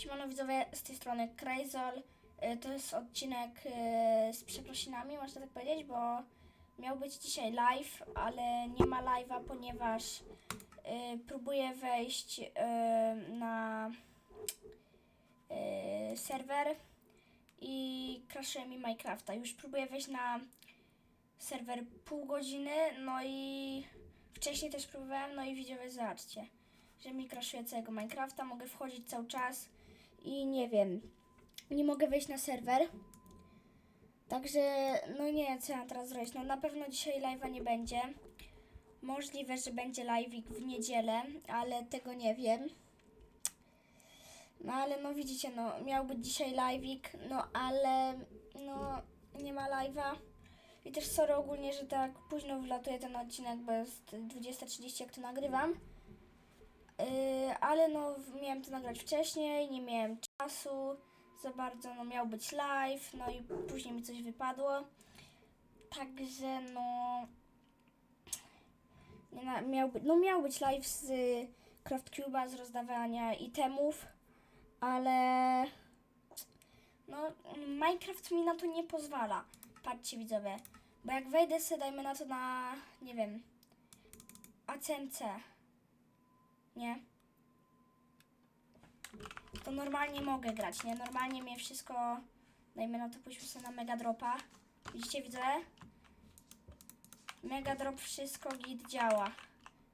Siemano widzowie, z tej strony Krajzol. Y, To jest odcinek y, z przeprosinami, można tak powiedzieć, bo miał być dzisiaj live, ale nie ma live'a, ponieważ y, próbuję wejść na serwer i crashuje mi Minecrafta. Już próbuję wejść na serwer pół godziny, no i wcześniej też próbowałem, no i widzowie zobaczcie, że mi crashuje całego Minecrafta, mogę wchodzić cały czas i nie wiem, nie mogę wejść na serwer. Także, no nie co ja teraz zrobić. No na pewno dzisiaj live'a nie będzie. Możliwe, że będzie live'ik w niedzielę, ale tego nie wiem. No ale no widzicie, no miał być dzisiaj live'ik, no ale no nie ma live'a. I też sorry ogólnie, że tak późno wlatuje ten odcinek, bo jest 20.30 jak to nagrywam. Yy, ale no miałem to nagrać wcześniej, nie miałem czasu za bardzo, no miał być live, no i później mi coś wypadło. Także no na, miał, no miał być live z y, Craft Cube'a, z rozdawania itemów, ale no Minecraft mi na to nie pozwala. Patrzcie widzowie, bo jak wejdę sobie, dajmy na to na, nie wiem, ACMC, nie? To normalnie mogę grać, nie? Normalnie mnie wszystko, dajmy na to, pójdźmy sobie na Mega Dropa. Widzicie, widzę? Mega Drop wszystko git działa.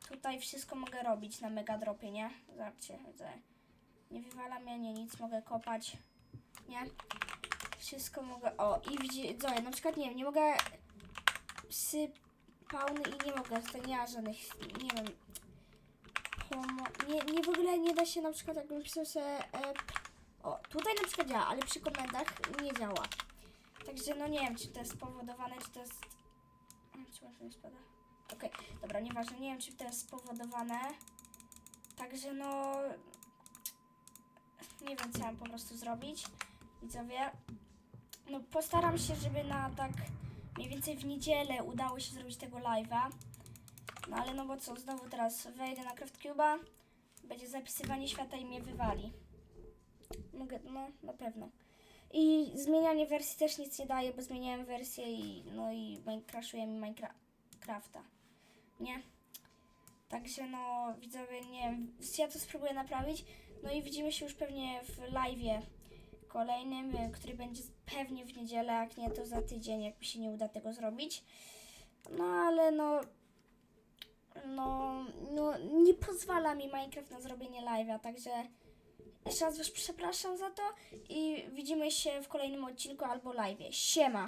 Tutaj wszystko mogę robić na Mega Dropie, nie? Zobaczcie, widzę. Nie wywala mnie, nie nic, mogę kopać, nie? Wszystko mogę, o i widzi, co, na przykład, nie wiem, nie mogę psy i nie mogę, to nie ma żadnych, nie wiem, nie, nie w ogóle nie da się na przykład jakbym pisał sobie e, o, tutaj na przykład działa, ale przy komendach nie działa. Także no nie wiem, czy to jest spowodowane, czy to jest... A, Przepraszam, nie spada. Okej, dobra, nieważne, nie wiem, czy to jest spowodowane. Także no... Nie wiem, co mam po prostu zrobić. Widzowie, no postaram się, żeby na tak mniej więcej w niedzielę udało się zrobić tego live'a. No ale no bo co, znowu teraz wejdę na CraftCube'a, będzie zapisywanie świata i mnie wywali. Mogę, no na pewno. I zmienianie wersji też nic nie daje, bo zmieniałem wersję i no i crashuje mi Minecrafta. Nie? Także no widzowie, nie wiem, ja to spróbuję naprawić. No i widzimy się już pewnie w live'ie kolejnym, y, który będzie pewnie w niedzielę, jak nie to za tydzień, jak mi się nie uda tego zrobić. No ale no no, no nie pozwala mi Minecraft na zrobienie live'a, także jeszcze raz Was przepraszam za to i widzimy się w kolejnym odcinku albo live'ie. Siema!